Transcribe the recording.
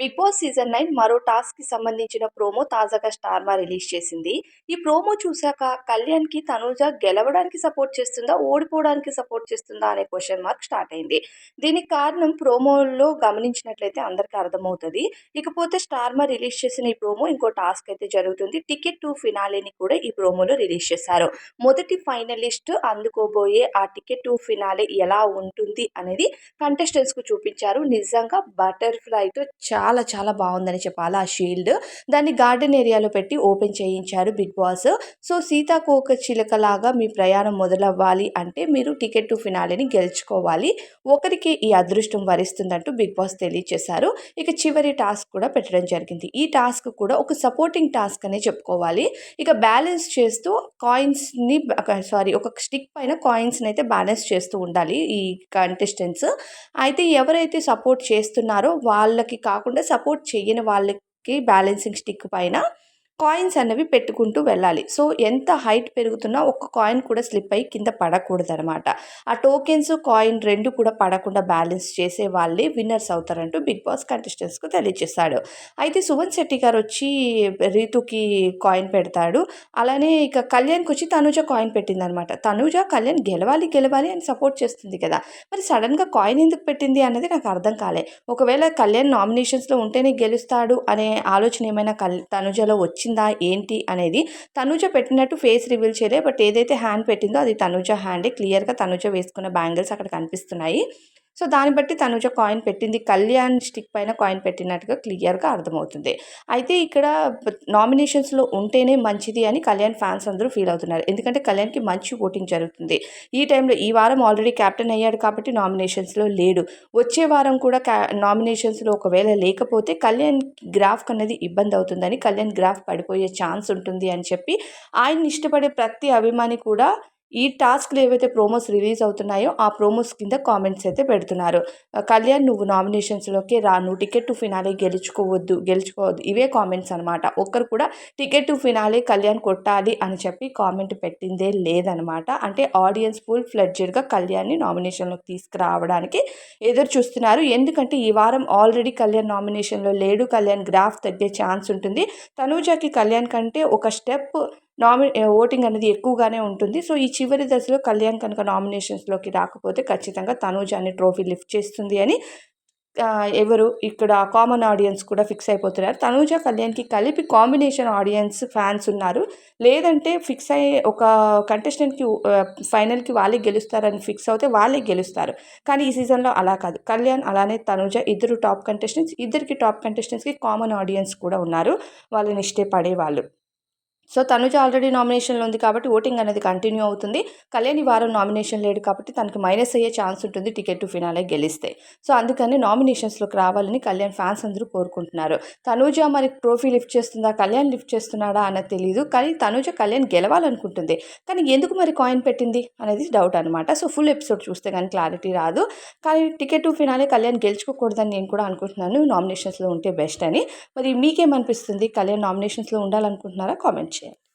Big Boss season nine మరో టాస్క్కి సంబంధించిన promo తాజాగా స్టార్మా రిలీజ్ చేసింది. ఈ ప్రోమో చూశాక కళ్యాణ్కి తనూజ గెలవడానికి సపోర్ట్ చేస్తుందా? ఓడిపోవడానికి సపోర్ట్ చేస్తుందా? అనే క్వశ్చన్ మార్క్ స్టార్ట్ అయింది. దీనికి కారణం ప్రోమోలో గమనించినట్లయితే అందరికీ అర్థమవుతుంది. ఇకపోతే స్టార్మా రిలీజ్ చేసిన ఈ ప్రోమో ఇంకో టాస్క్ అయితే జరుగుతుంది. టికెట్ టు ఫినాలేని కూడా ఈ ప్రోమోలో రిలీజ్ చేశారు. మొదటి ఫైనలిస్ట్ అందుకోబోయే ఆ టికెట్ టు ఫినాలే ఎలా ఉంటుంది అనేది కంటెస్టెంట్స్కు చూపించారు. నిజంగా బటర్ఫ్లైతో చాలా చాలా చాలా బాగుందని చెప్పాలి ఆ షీల్డ్ దాన్ని గార్డెన్ ఏరియాలో పెట్టి ఓపెన్ చేయించారు బిగ్ బాస్. సో సీతాకోక చిలకలాగా మీ ప్రయాణం మొదలవ్వాలి అంటే మీరు టికెట్ టు ఫినాలిని గెలుచుకోవాలి. ఒకరికి ఈ అదృష్టం వరిస్తుందంటూ బిగ్ బాస్ తెలియజేశారు ఇక చివరి టాస్క్ కూడా పెట్టడం జరిగింది. ఈ టాస్క్ కూడా ఒక సపోర్టింగ్ టాస్క్ అనే చెప్పుకోవాలి. ఇక బ్యాలెన్స్ చేస్తూ కాయిన్స్ని సారీ ఒక స్టిక్ పైన కాయిన్స్ని అయితే బ్యాలెన్స్ చేస్తూ ఉండాలి ఈ కంటెస్టెంట్స్ అయితే ఎవరైతే సపోర్ట్ చేస్తున్నారో వాళ్ళకి కాకుండా సపోర్ట్ చేయని వాళ్ళకి బ్యాలెన్సింగ్ స్టిక్ పైన కాయిన్స్ అనేవి పెట్టుకుంటూ వెళ్ళాలి. సో ఎంత హైట్ పెరుగుతున్నా ఒక్క కాయిన్ కూడా స్లిప్ అయ్యి కింద పడకూడదు అనమాట ఆ టోకెన్స్ కాయిన్ రెండు కూడా పడకుండా బ్యాలెన్స్ చేసే వాళ్ళే విన్నర్స్ అవుతారంటూ బిగ్ బాస్ కంటెస్టెంట్స్కు తెలియజేశాడు. అయితే సువన్ శెట్టి గారు వచ్చి రీతుకి కాయిన్ పెడతాడు. అలానే ఇక కళ్యాణ్కి వచ్చి తనుజ కాయిన్ పెట్టింది అనమాట తనుజ కళ్యాణ్ గెలవాలి గెలవాలి అని సపోర్ట్ చేస్తుంది కదా. మరి సడన్గా కాయిన్ ఎందుకు పెట్టింది అనేది నాకు అర్థం కాలే. ఒకవేళ కళ్యాణ్ నామినేషన్స్లో ఉంటేనే గెలుస్తాడు అనే ఆలోచన ఏమైనా కల్ తనుజలో వచ్చింది? వచ్చిందా ఏంటి అనేది తనుజ పెట్టినట్టు ఫేస్ రివీల్ చేయలే. బట్ ఏదైతే హ్యాండ్ పెట్టిందో అది తనుజ హ్యాండే క్లియర్గా తనుజ వేసుకున్న బ్యాంగిల్స్ అక్కడ కనిపిస్తున్నాయి. సో దాన్ని బట్టి తనుజ కాయిన్ పెట్టింది. కళ్యాణ్ స్టిక్ పైన కాయిన్ పెట్టినట్టుగా క్లియర్గా అర్థమవుతుంది. అయితే ఇక్కడ నామినేషన్స్లో ఉంటేనే మంచిది అని కళ్యాణ్ ఫ్యాన్స్ అందరూ ఫీల్ అవుతున్నారు. ఎందుకంటే కళ్యాణ్కి మంచి ఓటింగ్ జరుగుతుంది. ఈ టైంలో ఈ వారం ఆల్రెడీ క్యాప్టెన్ అయ్యాడు కాబట్టి నామినేషన్స్లో లేడు. వచ్చే వారం కూడా క్యా నామినేషన్స్లో ఒకవేళ లేకపోతే కళ్యాణ్ గ్రాఫ్ అనేది ఇబ్బంది అవుతుందని కళ్యాణ్ గ్రాఫ్ పడిపోయే ఛాన్స్ ఉంటుంది అని చెప్పి ఆయన ఇష్టపడే ప్రతి అభిమాని కూడా ఈ టాస్క్లు ఏవైతే ప్రోమోస్ రిలీజ్ అవుతున్నాయో ఆ ప్రోమోస్ కింద కామెంట్స్ అయితే పెడుతున్నారు. కళ్యాణ్ నువ్వు నామినేషన్స్లోకి రా. నువ్వు టికెట్ టు ఫినాలే గెలుచుకోవద్దు గెలుచుకోవద్దు. ఇవే కామెంట్స్ అనమాట ఒక్కరు కూడా టికెట్ టు ఫినాలే కళ్యాణ్ కొట్టాలి అని చెప్పి కామెంట్ పెట్టిందే లేదనమాట అంటే ఆడియన్స్ ఫుల్ ఫ్లెడ్జెడ్గా కళ్యాణ్ని నామినేషన్లోకి తీసుకురావడానికి ఎదురు చూస్తున్నారు. ఎందుకంటే ఈ వారం ఆల్రెడీ కళ్యాణ్ నామినేషన్లో లేడు. కళ్యాణ్ గ్రాఫ్ తగ్గే ఛాన్స్ ఉంటుంది. తనూజాకి కళ్యాణ్ కంటే ఒక స్టెప్ నామి ఓటింగ్ అనేది ఎక్కువగానే ఉంటుంది. సో ఈ చివరి దశలో కళ్యాణ్ కనుక నామినేషన్స్లోకి రాకపోతే ఖచ్చితంగా తనూజ అనే ట్రోఫీ లిఫ్ట్ చేస్తుంది అని ఎవరు ఇక్కడ కామన్ ఆడియన్స్ కూడా ఫిక్స్ అయిపోతున్నారు. తనూజ కళ్యాణ్కి కలిపి కాంబినేషన్ ఆడియన్స్ ఫ్యాన్స్ ఉన్నారు. లేదంటే ఫిక్స్ అయ్యే ఒక కంటెస్టెంట్కి ఫైనల్కి వాళ్ళే గెలుస్తారని ఫిక్స్ అవుతే వాళ్ళే గెలుస్తారు. కానీ ఈ సీజన్లో అలా కాదు. కళ్యాణ్ అలానే తనూజ ఇద్దరు టాప్ కంటెస్టెంట్స్ ఇద్దరికి టాప్ కంటెస్టెంట్స్కి కామన్ ఆడియన్స్ కూడా ఉన్నారు. వాళ్ళని ఇష్టపడే వాళ్ళు సో తనుజ ఆల్రెడీ నామినేషన్లో ఉంది కాబట్టి ఓటింగ్ అనేది కంటిన్యూ అవుతుంది. కళ్యాణి వారం నామినేషన్ లేడు కాబట్టి తనకి మైనస్ అయ్యే ఛాన్స్ ఉంటుంది టికెట్ టు ఫినాలే గెలిస్తే. సో అందుకని నామినేషన్స్లోకి రావాలని కళ్యాణ్ ఫ్యాన్స్ అందరూ కోరుకుంటున్నారు. తనుజ మరి ట్రోఫీ లిఫ్ట్ చేస్తుందా? కళ్యాణ్ లిఫ్ట్ చేస్తున్నాడా అన్నది తెలియదు కానీ తనుజ కళ్యాణ్ గెలవాలనుకుంటుంది. కానీ ఎందుకు మరి కాయిన్ పెట్టింది అనేది డౌట్ అనమాట సో ఫుల్ ఎపిసోడ్ చూస్తే కానీ క్లారిటీ రాదు. కానీ టికెట్ టు ఫినాలే కళ్యాణ్ గెలుచుకోకూడదని నేను కూడా అనుకుంటున్నాను. నామినేషన్స్లో ఉంటే బెస్ట్ అని. మరి మీకేమనిపిస్తుంది? కళ్యాణ్ నామినేషన్స్లో ఉండాలనుకుంటున్నారా? Comment share.